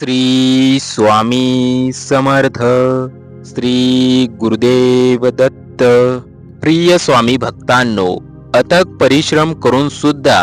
श्री स्वामी समर्थ श्री गुरुदेव दत्त. प्रिय स्वामी भक्तांनो अथक परिश्रम करून सुद्धा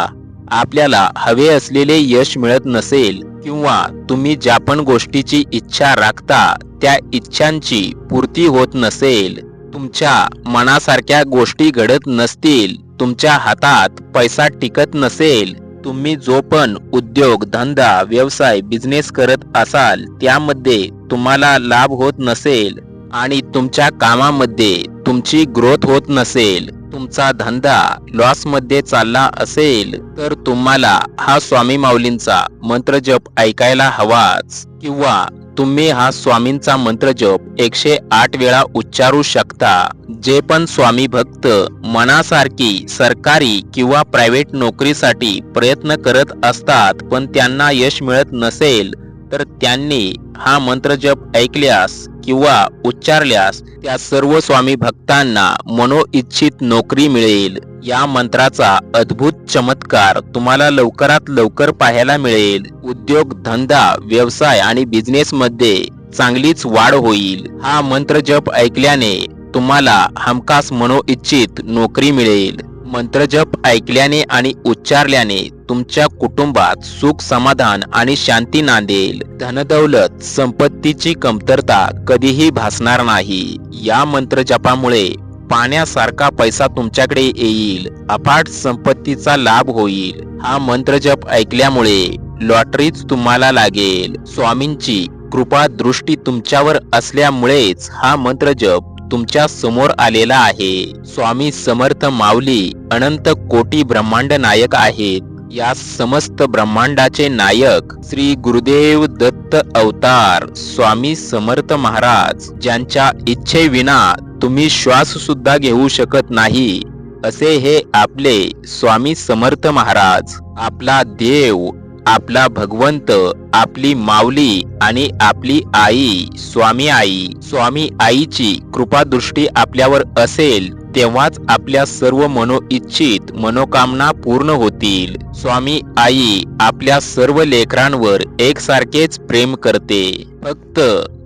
आपल्याला हवे असलेले यश मिळत नसेल किंवा तुम्ही ज्या पण गोष्टीची इच्छा राखता त्या इच्छांची पूर्ती होत नसेल तुमच्या मनासारख्या गोष्टी घडत नसतील तुमच्या हातात पैसा टिकत नसेल तुम्ही जो पण उद्योग धंदा व्यवसाय बिझनेस करत असाल त्यामध्ये तुम्हाला लाभ होत नसेल आणि तुमच्या कामामध्ये तुमची ग्रोथ होत नसेल तुमचा धंदा लॉसमध्ये चालला असेल तर तुम्हाला हा स्वामी माऊलींचा मंत्र जप ऐकायला हवाच. किंवा तुम्ही हा स्वामींचा मंत्र जप एकशे आठ वेळा उच्चारू शकता. जे पण स्वामी भक्त मनासारखी सरकारी किंवा प्रायव्हेट नोकरीसाठी प्रयत्न करत असतात पण त्यांना यश मिळत नसेल तर त्यांनी हा मंत्र जप ऐकल्यास किंवा उच्चारल्यास त्या सर्व स्वामी भक्तांना मनोइच्छित नोकरी मिळेल. या मंत्राचा अद्भुत चमत्कार तुम्हाला लवकरात लवकर पाहायला मिळेल. उद्योग धंदा व्यवसाय आणि बिझनेस मध्ये चांगलीच वाढ होईल. हा मंत्र जप ऐकल्याने तुम्हाला हमखास मनोइच्छित नोकरी मिळेल. मंत्रजप ऐकल्याने आणि उच्चारल्याने तुमच्या कुटुंबात सुख समाधान आणि शांती नांदेल. धनदौलत संपत्तीची कमतरता कधीही भासणार नाही. या मंत्रजपामुळे पाण्यासारखा पैसा तुमच्याकडे येईल. अफाट संपत्तीचा लाभ होईल. हा मंत्रजप ऐकल्यामुळे लॉटरीच तुम्हाला लागेल. स्वामींची कृपा दृष्टी तुमच्यावर असल्यामुळेच हा मंत्रजप तुमच्यासमोर आलेला आहे. स्वामी समर्थ माऊली अनंत कोटी ब्रह्मांड नायक आहेत. या समस्त ब्रह्मांडाचे नायक श्री गुरुदेव दत्त अवतार स्वामी समर्थ महाराज ज्यांच्या इच्छेविना तुम्ही श्वास सुद्धा घेऊ शकत नाही असे हे आपले स्वामी समर्थ महाराज आपला देव आपला भगवंत आपली माऊली आणि आपली आई स्वामी आई स्वामी आईची कृपादृष्टी आपल्यावर असेल तेव्हाच आपल्या सर्व मनोइच्छित मनोकामना पूर्ण होतील. स्वामी आई आपल्या सर्व लेकरांवर एकसारखेच प्रेम करते. फक्त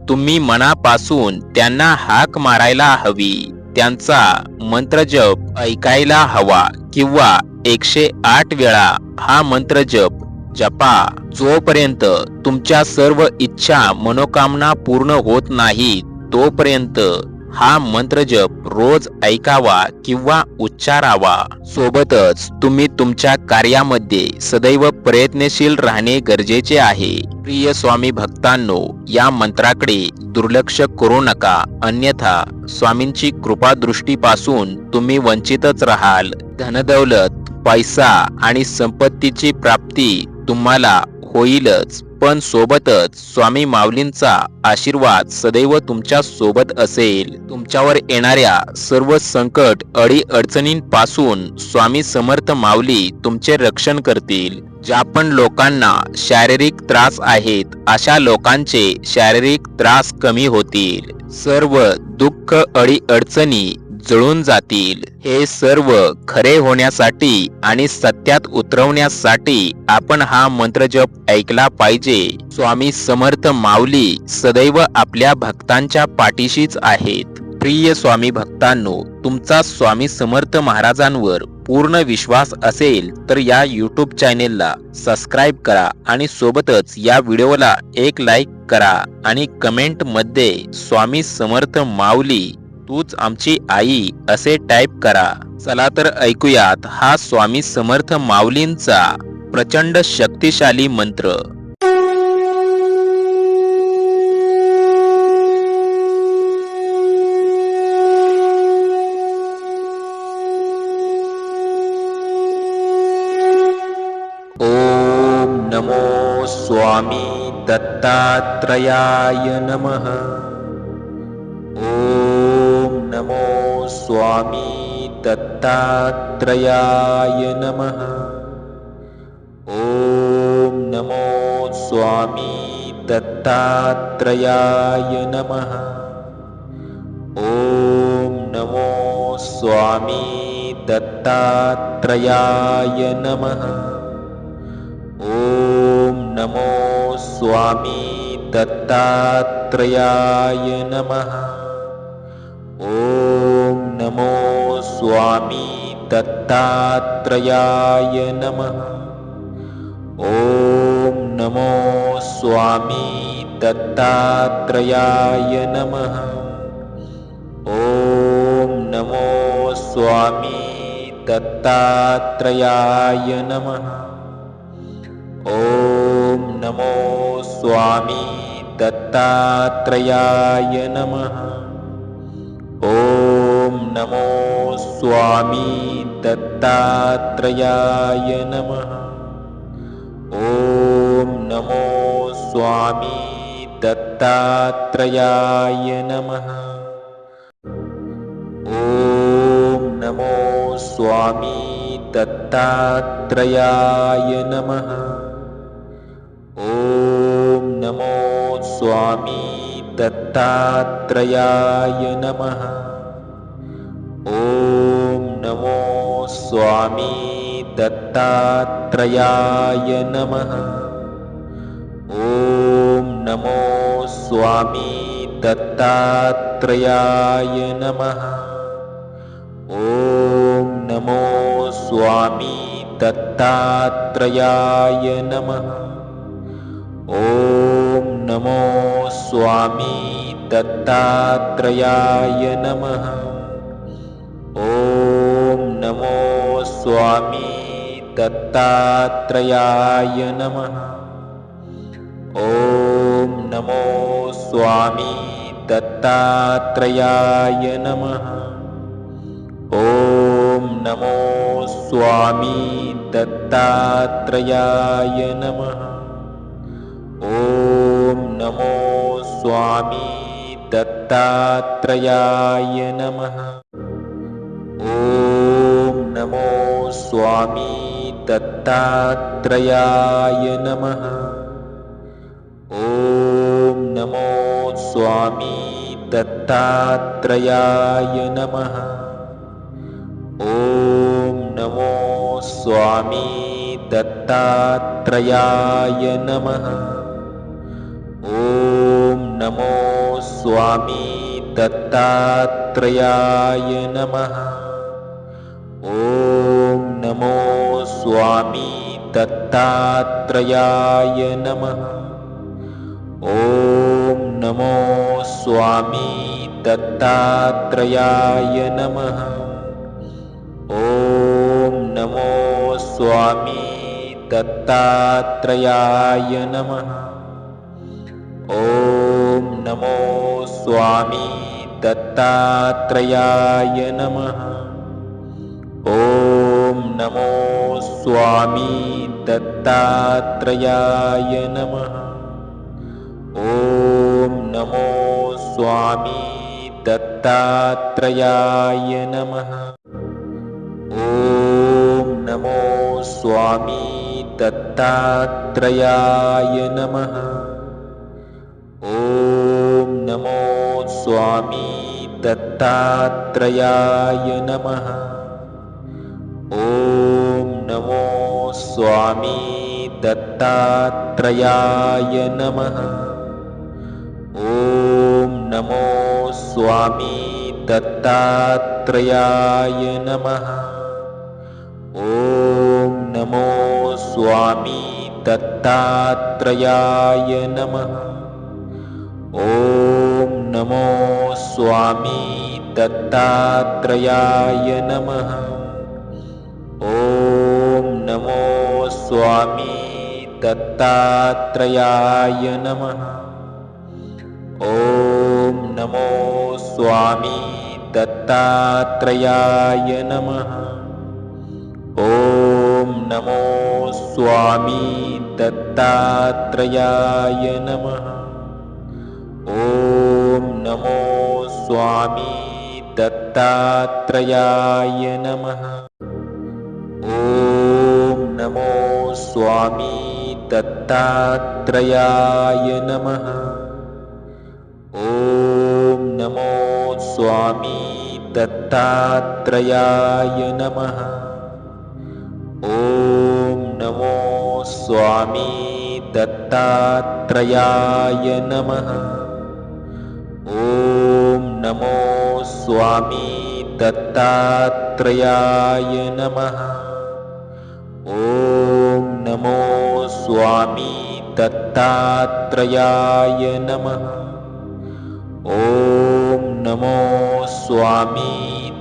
तुम्ही मनापासून त्यांना हाक मारायला हवी. त्यांचा मंत्रजप ऐकायला हवा किंवा एकशे आठ वेळा हा मंत्रजप जपा. जोपर्यंत तुमच्या सर्व इच्छा मनोकामना पूर्ण होत नाही तोपर्यंत हा मंत्रजप रोज ऐकावा किंवा उच्चारावा. सोबतच तुम्ही तुमच्या कार्यामध्ये सदैव प्रयत्नशील राहणे गरजेचे आहे. प्रिय स्वामी भक्तांनो या मंत्राकडे दुर्लक्ष करू नका. अन्यथा स्वामींची कृपादृष्टीपासून तुम्ही वंचितच राहाल. धनदौलत पैसा आणि संपत्तीची प्राप्ती तुम्हाला होईलच पण सोबतच स्वामी माऊलींचा आशीर्वाद सदैव तुमच्यासोबत असेल. तुमच्यावर येणाऱ्या सर्व संकट अडी अडचणींपासून स्वामी समर्थ माऊली तुमचे रक्षण करतील. ज्या पण लोकांना शारीरिक त्रास आहेत अशा लोकांचे शारीरिक त्रास कमी होतील. सर्व दुःख अडी अडचणी जळून जातील. हे सर्व खरे होण्यासाठी आणि सत्यात उतरवण्यासाठी आपण हा मंत्रजप ऐकला पाहिजे. स्वामी समर्थ माऊली सदैव आपल्या भक्तांच्या पाठीशीच आहेत. प्रिय स्वामी भक्तांनो तुमचा स्वामी समर्थ महाराजांवर पूर्ण विश्वास असेल तर या यूट्यूब चॅनेलला सबस्क्राईब करा आणि सोबतच या व्हिडिओला एक लाईक करा आणि कमेंटमध्ये स्वामी समर्थ माऊली तूच आमची आई असे टाईप करा. चला तर ऐकूयात हा स्वामी समर्थ माऊलींचा प्रचंड शक्तिशाली मंत्र. ओम नमो स्वामी दत्तात्रयाय नमः. ओम नमो स्वामी दत्तात्रयाय नमः। ओम नमो स्वामी दत्तात्रयाय नमः। ओम नमो स्वामी दत्तात्रयाय नमः। ओम नमो स्वामी दत्तात्रयाय नमः ॐ नमो स्वामी दत्तात्रयाय नमः। ॐ नमो स्वामी दत्तात्रयाय नमः। ॐ नमो स्वामी दत्तात्रयाय नमः। ॐ नमो स्वामी दत्तात्रयाय नमः ॐ नमो स्वामी दत्तात्रयाय नमः। ॐ नमो स्वामी दत्तात्रयाय नमः। ॐ नमो स्वामी दत्तात्रयाय नमः। ॐ नमो स्वामी दत्तात्रयाय नमः। ॐ नमो स्वामी दत्तात्रयाय नमः। ॐ नमो स्वामी दत्तात्रयाय नमः। ॐ नमो स्वामी दत्तात्रयाय नमः। ॐ नमो स्वामी दत्तात्रयाय नमः। ॐ नमो स्वामी दत्तात्रयाय नमः। ॐ नमो स्वामी दत्तात्रयाय नमः। ॐ नमो स्वामी दत्तात्रयाय नमः। ॐ नमो स्वामी दत्तात्रयाय नमः। ॐ नमो स्वामी दत्तात्रयाय नमः। ॐ नमो स्वामी दत्तात्रयाय नमः। ॐ नमो स्वामी दत्तात्रयाय नमः। ॐ स्वामी दत्तात्रयाय नमः। ॐ नमो स्वामी दत्तात्रयाय नमः। ॐ नमो स्वामी दत्तात्रयाय नमः। ॐ नमो स्वामी दत्तात्रयाय नमः। ॐ नमो स्वामी दत्तात्रयाय नमः। ॐ नमो स्वामी दत्तात्रयाय नमः। ॐ नमो स्वामी दत्तात्रयाय नमः। ॐ नमो स्वामी दत्तात्रयाय नमः। ॐ स्वामी दत्तात्रयाय नमः। ॐ नमो स्वामी दत्तात्रयाय नमः। ॐ नमो स्वामी दत्तात्रयाय नमः। ॐ नमो स्वामी दत्तात्रयाय नमः। ॐ नमो स्वामी दत्तात्रयाय नमः। ॐ नमो स्वामी दत्तात्रयाय नमः। ॐ नमो स्वामी दत्तात्रयाय नमः। ॐ नमो स्वामी दत्तात्रयाय नमः नमो स्वामी दत्तात्रयाय नमः। ॐ नमो स्वामी दत्तात्रयाय नमः। ॐ नमो स्वामी दत्तात्रयाय नमः। ॐ नमो स्वामी दत्तात्रयाय नमः स्वामी दत्तात्रयाय नमः। ॐ नमो स्वामी दत्तात्रयाय नमः। ॐ नमो स्वामी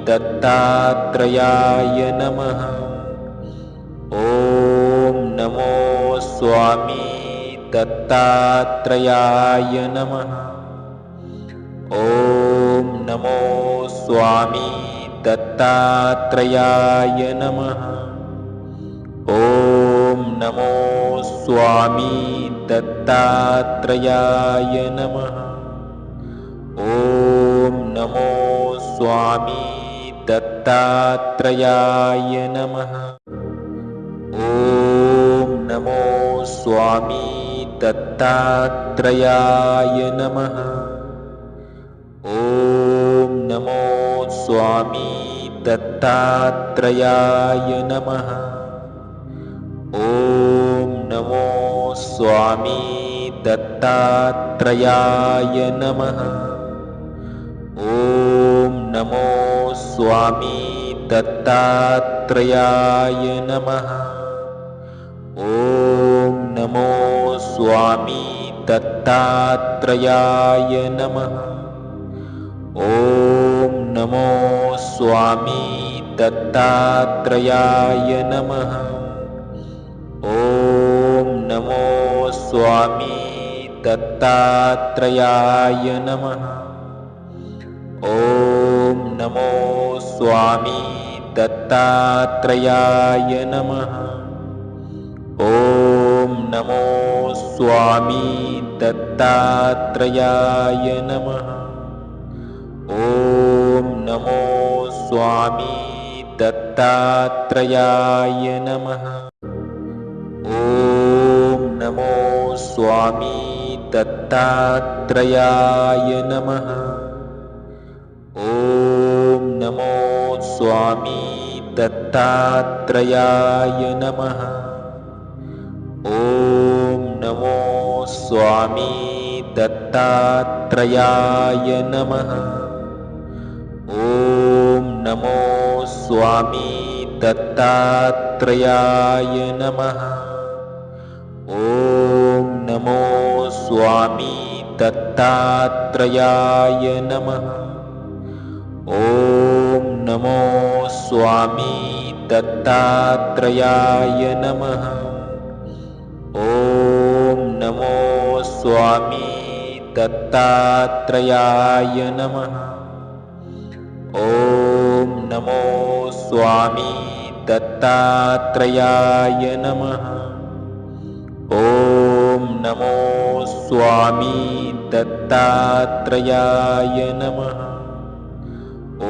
दत्तात्रयाय नमः। ॐ नमो स्वामी दत्तात्रयाय नमः। ॐ स्वामी दत्तात्रयाय नमः। ॐ नमो स्वामी दत्तात्रयाय नमः। ॐ नमो स्वामी दत्तात्रयाय नमः। ॐ नमो स्वामी दत्तात्रयाय नमः। ॐ स्वामी दत्तात्रयाय नमः। ॐ नमो स्वामी दत्तात्रयाय नमः। ॐ नमो स्वामी दत्तात्रयाय नमः। ॐ नमो स्वामी दत्तात्रयाय नमः। ॐ नमो स्वामी दत्तात्रयाय नमः। ॐ नमो स्वामी दत्तात्रयाय नमः। ॐ नमो स्वामी दत्तात्रयाय नमः। ॐ नमो स्वामी दत्तात्रयाय नमः स्वामी दत्तात्रयाय नमः। ॐ नमो स्वामी दत्तात्रयाय नमः। ॐ नमो स्वामी दत्तात्रयाय नमः। ॐ नमो स्वामी दत्तात्रयाय नमः स्वामी दत्तात्रयाय नमः। ॐ नमो स्वामी दत्तात्रयाय नमः। ॐ नमो स्वामी दत्तात्रयाय नमः। ॐ नमो स्वामी दत्तात्रयाय नमः। ॐ नमो स्वामी दत्तात्रयाय नमः। ॐ नमो स्वामी दत्तात्रयाय नमः। ॐ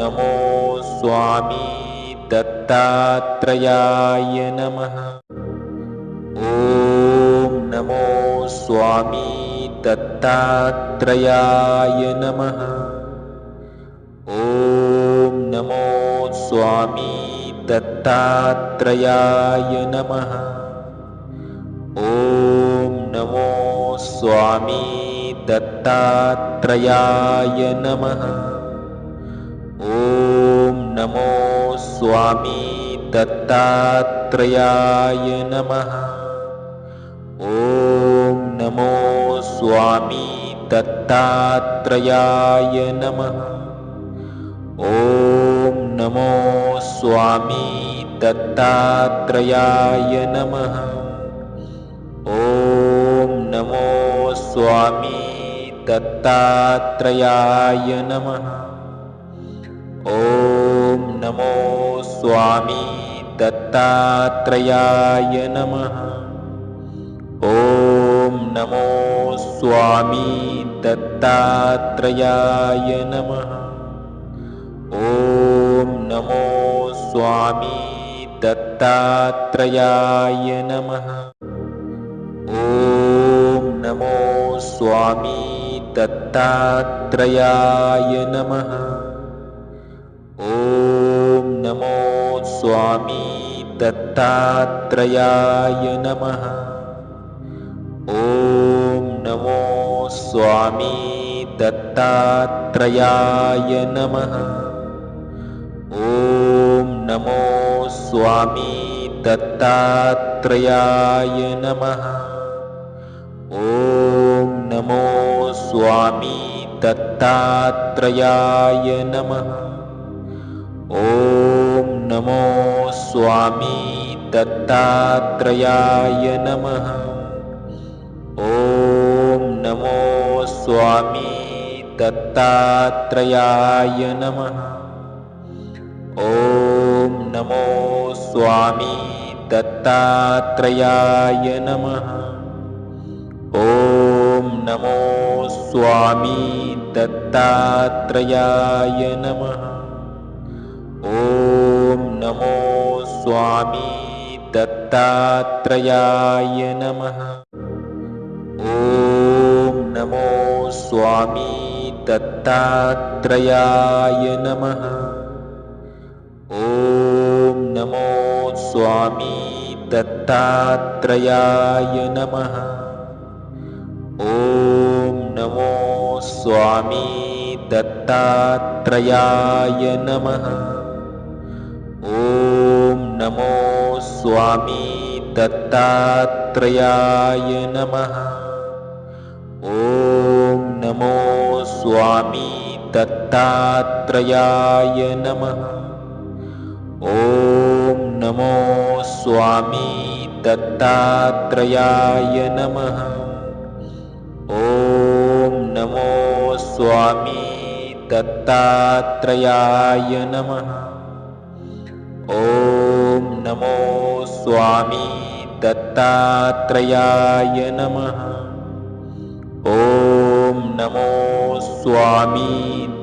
नमो स्वामी दत्तात्रयाय नमः। ॐ नमो स्वामी दत्तात्रयाय नमः ॐ नमो स्वामी दत्तात्रयाय नमः। ॐ नमो स्वामी दत्तात्रयाय नमः। ॐ नमो स्वामी दत्तात्रयाय नमः। ॐ नमो स्वामी दत्तात्रयाय नमः ॐ नमो स्वामी दत्तात्रयाय नमः। ॐ नमो स्वामी दत्तात्रयाय नमः। ॐ नमो स्वामी दत्तात्रयाय नमः। ॐ नमो स्वामी दत्तात्रयाय नमः स्वामी दत्तात्रयाय नमः। ॐ नमो स्वामी दत्तात्रयाय नमः। ॐ नमो स्वामी दत्तात्रयाय नमः। ॐ नमो स्वामी दत्तात्रयाय नमः। ॐ स्वामी दत्तात्रयाय नमः। ॐ नमो स्वामी दत्तात्रयाय नमः। ॐ नमो स्वामी दत्तात्रयाय नमः। ॐ नमो स्वामी दत्तात्रयाय नमः। ॐ नमो स्वामी दत्तात्रयाय नमः। ॐ नमो स्वामी दत्तात्रयाय नमः। ॐ नमो स्वामी दत्तात्रयाय नमः। ॐ नमो स्वामी दत्तात्रयाय नमः। ॐ नमो स्वामी दत्तात्रयाय नमः। ॐ नमो स्वामी दत्तात्रयाय नमः। ॐ नमो स्वामी दत्तात्रयाय नमः। ॐ नमो स्वामी दत्तात्रयाय नमः। ॐ नमो स्वामी दत्तात्रयाय नमः। ॐ नमो स्वामी दत्तात्रयाय नमः। ॐ नमो स्वामी दत्तात्रयाय नमः। ॐ नमो स्वामी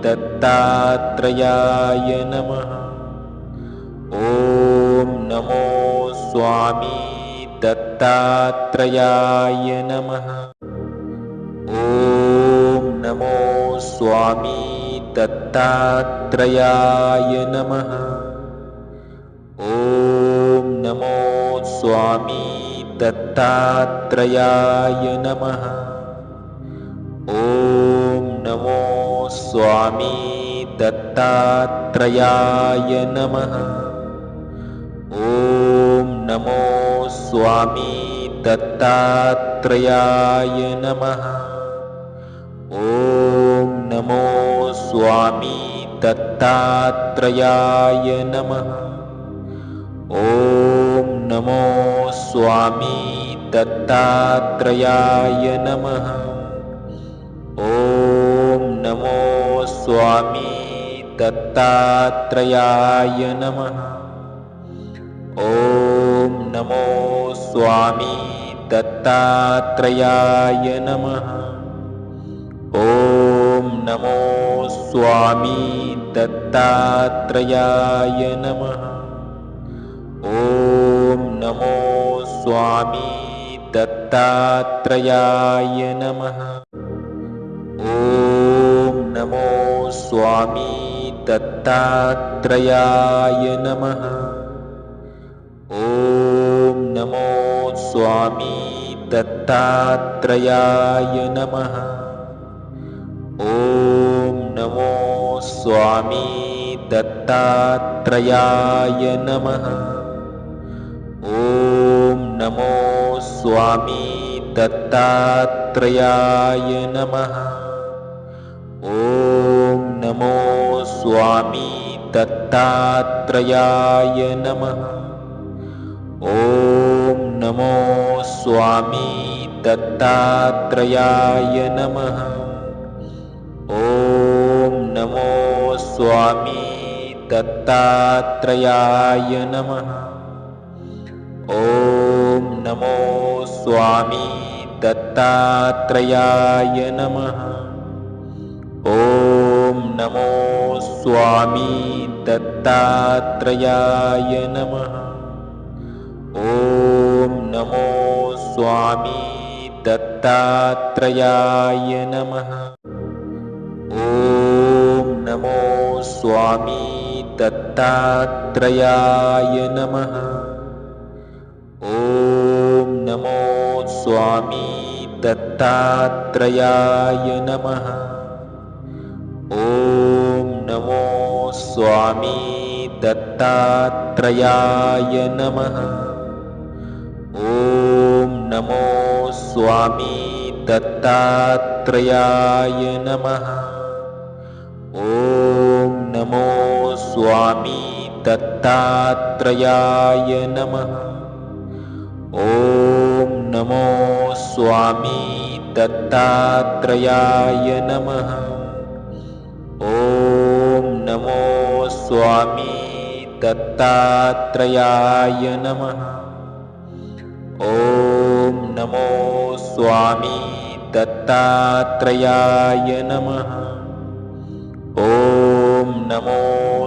दत्तात्रयाय नमः स्वामी दत्तात्रयाय नमः। ॐ नमो स्वामी दत्तात्रयाय नमः। ॐ नमो स्वामी दत्तात्रयाय नमः। ॐ नमो स्वामी दत्तात्रयाय नमः स्वामी दत्तात्रयाय नमः। ॐ नमो स्वामी दत्तात्रयाय नमः। ॐ नमो स्वामी दत्तात्रयाय नमः। ॐ नमो स्वामी दत्तात्रयाय नमः। ॐ नमो स्वामी दत्तात्रयाय नमः। ॐ नमो स्वामी दत्तात्रयाय नमः। ॐ नमो स्वामी दत्तात्रयाय नमः। ॐ नमो स्वामी दत्तात्रयाय नमः। ॐ नमो स्वामी दत्तात्रयाय नमः। ॐ नमो स्वामी दत्तात्रयाय नमः। ॐ नमो स्वामी दत्तात्रयाय नमः। ॐ नमो स्वामी दत्तात्रयाय नमः नमो स्वामी दत्तात्रयाय नमः। ॐ नमो स्वामी दत्तात्रयाय नमः। ॐ नमो स्वामी दत्तात्रयाय नमः। ॐ नमो स्वामी दत्तात्रयाय नमः। ॐ नमो स्वामी दत्तात्रयाय नमः। ॐ नमो स्वामी दत्तात्रयाय नमः। ॐ नमो स्वामी दत्तात्रयाय नमः। ॐ नमो स्वामी दत्तात्रयाय नमः ॐ नमो स्वामी दत्तात्रयाय नमः। ॐ नमो स्वामी दत्तात्रयाय नमः। ॐ नमो स्वामी दत्तात्रयाय नमः। ॐ नमो स्वामी दत्तात्रयाय नमः ॐ नमो स्वामी दत्तात्रयाय नमः। ॐ नमो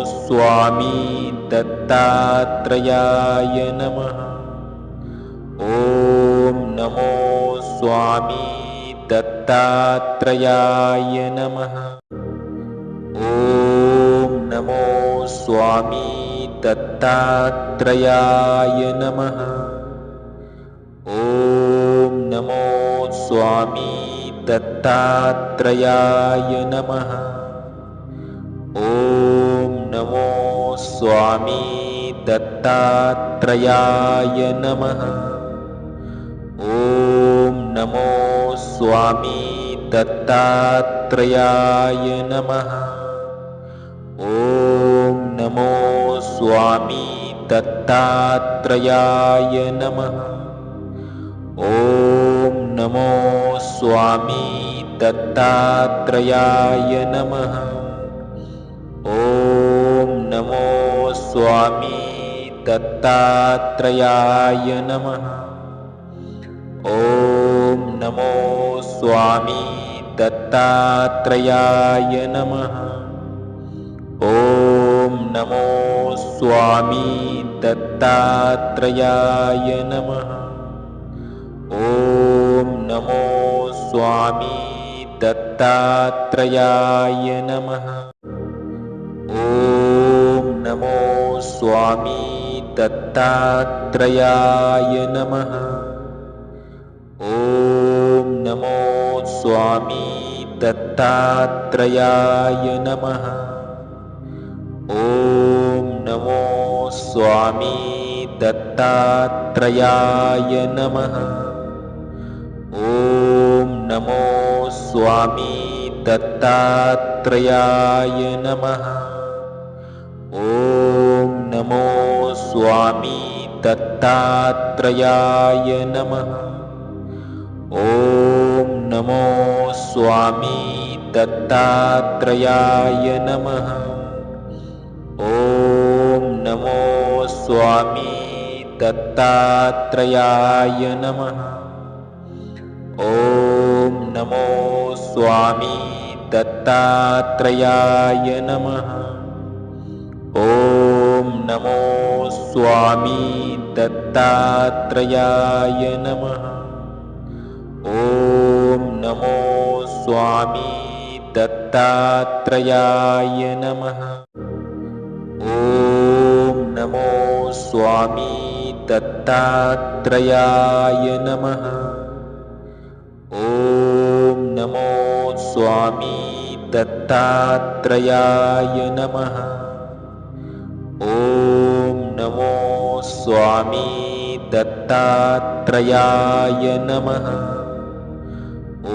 स्वामी दत्तात्रयाय नमः। ॐ नमो स्वामी दत्तात्रयाय नमः। ॐ नमो स्वामी दत्तात्रयाय नमः ॐ नमो स्वामी दत्तात्रयाय नमः। ॐ नमो स्वामी दत्तात्रयाय नमः। ॐ नमो स्वामी दत्तात्रयाय नमः। ॐ नमो स्वामी दत्तात्रयाय नमः ॐ नमो स्वामी दत्तात्रयाय नमः। ॐ नमो स्वामी दत्तात्रयाय नमः। ॐ नमो स्वामी दत्तात्रयाय नमः। ॐ नमो स्वामी दत्तात्रयाय नमः नमो स्वामी दत्तात्रयाय नमः। ॐ नमो स्वामी दत्तात्रयाय नमः। ॐ नमो स्वामी दत्तात्रयाय नमः। ॐ नमो स्वामी दत्तात्रयाय नमः स्वामी दत्तात्रयाय नमः। ॐ नमो स्वामी दत्तात्रयाय नमः। ॐ नमो स्वामी दत्तात्रयाय नमः। ॐ नमो स्वामी दत्तात्रयाय नमः। ॐ नमो स्वामी दत्तात्रयाय नमः। ॐ नमो स्वामी दत्तात्रयाय नमः। ॐ नमो स्वामी दत्तात्रयाय नमः। ॐ नमो स्वामी दत्तात्रयाय नमः। ॐ स्वामी दत्तात्रयाय नमः। ॐ नमो स्वामी दत्तात्रयाय नमः।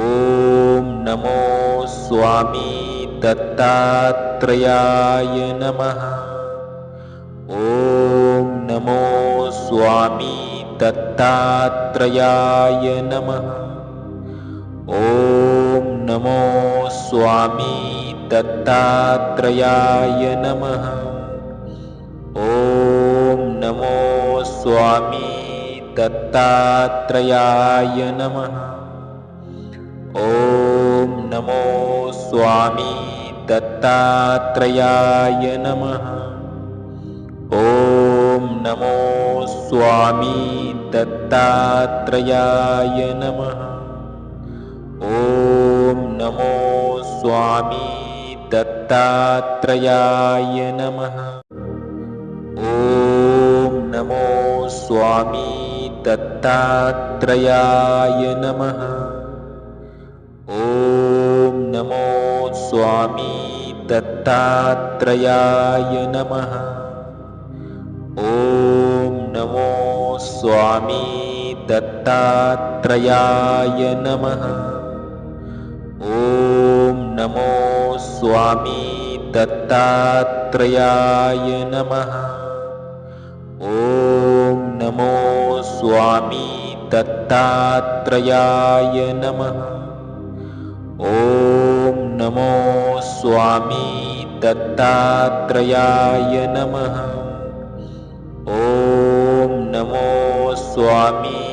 ॐ नमो स्वामी दत्तात्रयाय नमः। ॐ नमो स्वामी दत्तात्रयाय नमः। ॐ नमो स्वामी दत्तात्रयाय नमः। ॐ नमो स्वामी दत्तात्रयाय नमः। ॐ नमो स्वामी दत्तात्रयाय नमः। ॐ नमो स्वामी दत्तात्रयाय नमः स्वामी दत्तात्रयाय नमः। ॐ नमो स्वामी दत्तात्रयाय नमः। ॐ नमो स्वामी दत्तात्रयाय नमः। ॐ नमो स्वामी दत्तात्रयाय नमः। स्वामी दत्तात्रयाय नमः। ॐ नमो स्वामी दत्तात्रयाय नमः। ॐ नमो स्वामी दत्तात्रयाय नमः। ॐ नमो स्वामी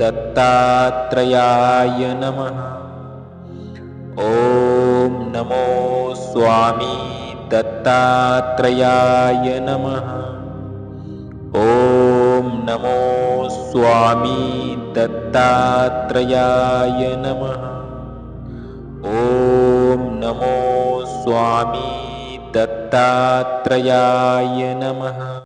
दत्तात्रयाय नमः। ॐ नमो स्वामी दत्तात्रयाय नमः। ॐ नमो स्वामी दत्तात्रयाय नमः। ॐ नमो स्वामी दत्तात्रयाय नमः